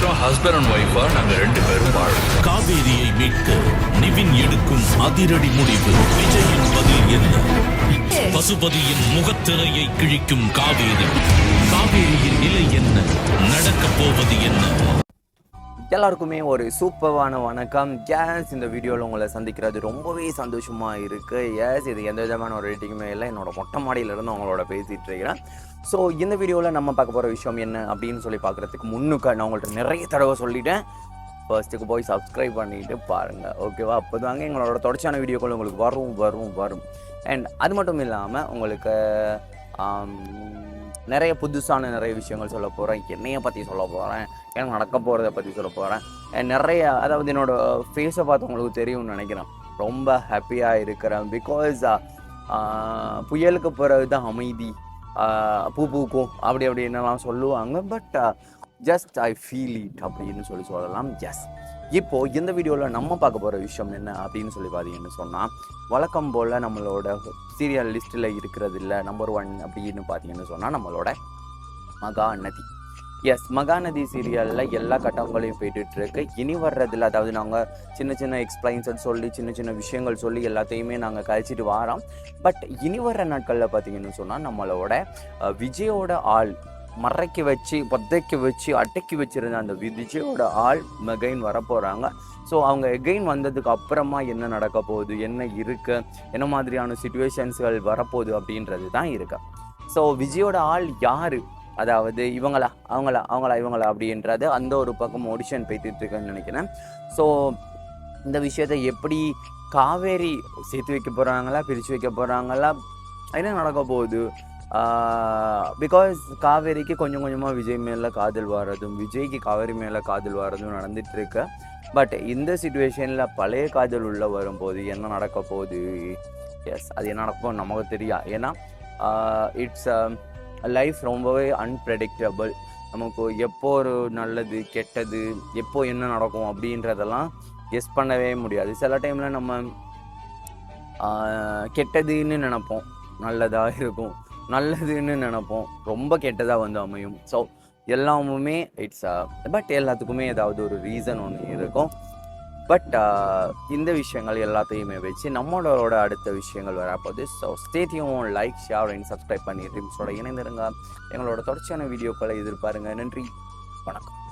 வருஷம் husband and ஒய்ஃபா நாங்க ரெண்டு பேரும் வாழும் காவேரியை மீட்க நிவின் எடுக்கும் அதிரடி முடிவு. விஜயின் பதில் என்ன? பசுபதியின் முகத்திரையை கிழிக்கும் காவேரி. காவேரியின் நிலை என்ன? நடக்கப் போவது என்ன? எல்லாருக்குமே ஒரு சூப்பரான வணக்கம். கேஸ் இந்த வீடியோவில் உங்களை சந்திக்கிறது ரொம்பவே சந்தோஷமாக இருக்குது எஸ் இது எந்த விதமான ஒரு ரேட்டிங்குமே இல்லை. என்னோட மொட்டை மாடியிலேருந்து அவங்களோட பேசிகிட்டு இருக்கிறேன். ஸோ இந்த வீடியோவில் நம்ம பார்க்க போகிற விஷயம் என்ன அப்படின்னு சொல்லி பார்க்குறதுக்கு முன்னுக்கு நான் உங்கள்கிட்ட நிறைய தடவை சொல்லிட்டேன். ஃபர்ஸ்ட்டுக்கு போய் சப்ஸ்கிரைப் பண்ணிட்டு பாருங்கள் ஓகேவா அப்போ தாங்க எங்களோட தொடர்ச்சியான வீடியோக்கள் உங்களுக்கு வரும் வரும் வரும். அண்ட் அது மட்டும் இல்லாமல் உங்களுக்கு நிறைய புதுசான நிறைய விஷயங்கள் சொல்ல போகிறேன் என்னையை பற்றி சொல்ல போகிறேன் எனக்கு நடக்க போகிறத பற்றி சொல்ல போகிறேன் நிறைய அதாவது என்னோட ஃபேஸை பார்த்து உங்களுக்கு தெரியும்னு நினைக்கிறேன். ரொம்ப ஹாப்பியாக இருக்கிறேன். பிகாஸ் புயலுக்கு போகிறது தான் அமைதி பூ பூக்கும். அப்படி அப்படி என்னெல்லாம் சொல்லுவாங்க. But just I feel it அப்படின்னு சொல்லி சொல்லலாம். எஸ் இப்போது இந்த வீடியோவில் நம்ம பார்க்க போகிற விஷயம் என்ன அப்படின்னு சொல்லி பார்த்தீங்கன்னு சொன்னால் வழக்கம் போல் நம்மளோட சீரியல் லிஸ்ட்டில் இருக்கிறது இல்லை நம்பர் ஒன் அப்படின்னு பார்த்தீங்கன்னு சொன்னால் நம்மளோட மகாநதி. எஸ் மகாநதி சீரியலில் எல்லா கட்டங்களையும் போயிட்டு இருக்கு இனி வர்றதில்ல அதாவது நாங்கள் சின்ன சின்ன எக்ஸ்பிளைன்ஸ் சொல்லி சின்ன சின்ன விஷயங்கள் சொல்லி எல்லாத்தையுமே நாங்கள் கழிச்சிட்டு வரோம். பட் இனி வர்ற நாட்களில் பார்த்தீங்கன்னு சொன்னால் நம்மளோட விஜயோட ஆள் மறைக்க வச்சு பத்தைக்கு வச்சு அடக்கி வச்சிருந்த அந்த விஜயோட ஆள் மெகைன் வரப்போகிறாங்க ஸோ அவங்க எகைன் வந்ததுக்கு அப்புறமா என்ன நடக்க போகுது? என்ன இருக்கு? என்ன மாதிரியான சுச்சுவேஷன்ஸ்கள் வரப்போகுது அப்படின்றது தான் இருக்கு. ஸோ விஜயோட ஆள் யார்? அதாவது இவங்களா? அவங்களா? அவங்களா? இவங்களா? அப்படின்றது அந்த ஒரு பக்கம் ஆடிஷன் போயிட்டு இருக்குன்னு நினைக்கிறேன். ஸோ இந்த விஷயத்தை எப்படி காவேரி சேர்த்து வைக்க போகிறாங்களா பிரித்து வைக்க போகிறாங்களா என்ன நடக்க போகுது? பிகாஸ் காவேரிக்கு கொஞ்சம் கொஞ்சமாக விஜய் மேலே காதல் வர்றதும் விஜய்க்கு காவேரி மேலே காதல் வர்றதும் நடந்துகிட்ருக்கு பட் இந்த சுச்சுவேஷனில் பழைய காதல் உள்ளே வரும்போது என்ன நடக்க போகுது எஸ் அது என்ன நடக்கும் நமக்கு தெரியா ஏன்னா இட்ஸ் லைஃப் ரொம்பவே அன்பிரடிக்டபிள் நமக்கு எப்போ ஒரு நல்லது கெட்டது எப்போ என்ன நடக்கும் அப்படின்றதெல்லாம் கெஸ் பண்ணவே முடியாது. சில டைமில் நம்ம கெட்டதுன்னு நினப்போம் நல்லதாக இருக்கும் நல்லதுன்னு நினைப்போம். ரொம்ப கெட்டதாக வந்து அமையும். ஸோ எல்லாமுமே இட்ஸ் பட் எல்லாத்துக்குமே ஏதாவது ஒரு ரீசன் ஒன்று இருக்கும். பட் uh, இந்த விஷயங்கள் எல்லாத்தையுமே வச்சு நம்மளோட அடுத்த விஷயங்கள் வரப்போது so stay tuned like share and subscribe பண்ணி ட்ரீம்ஸோட இணைந்திருங்க எங்களோட தொடர்ச்சியான வீடியோக்களை எதிர்பாருங்க. நன்றி. வணக்கம்.